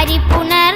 பறிப்புணர்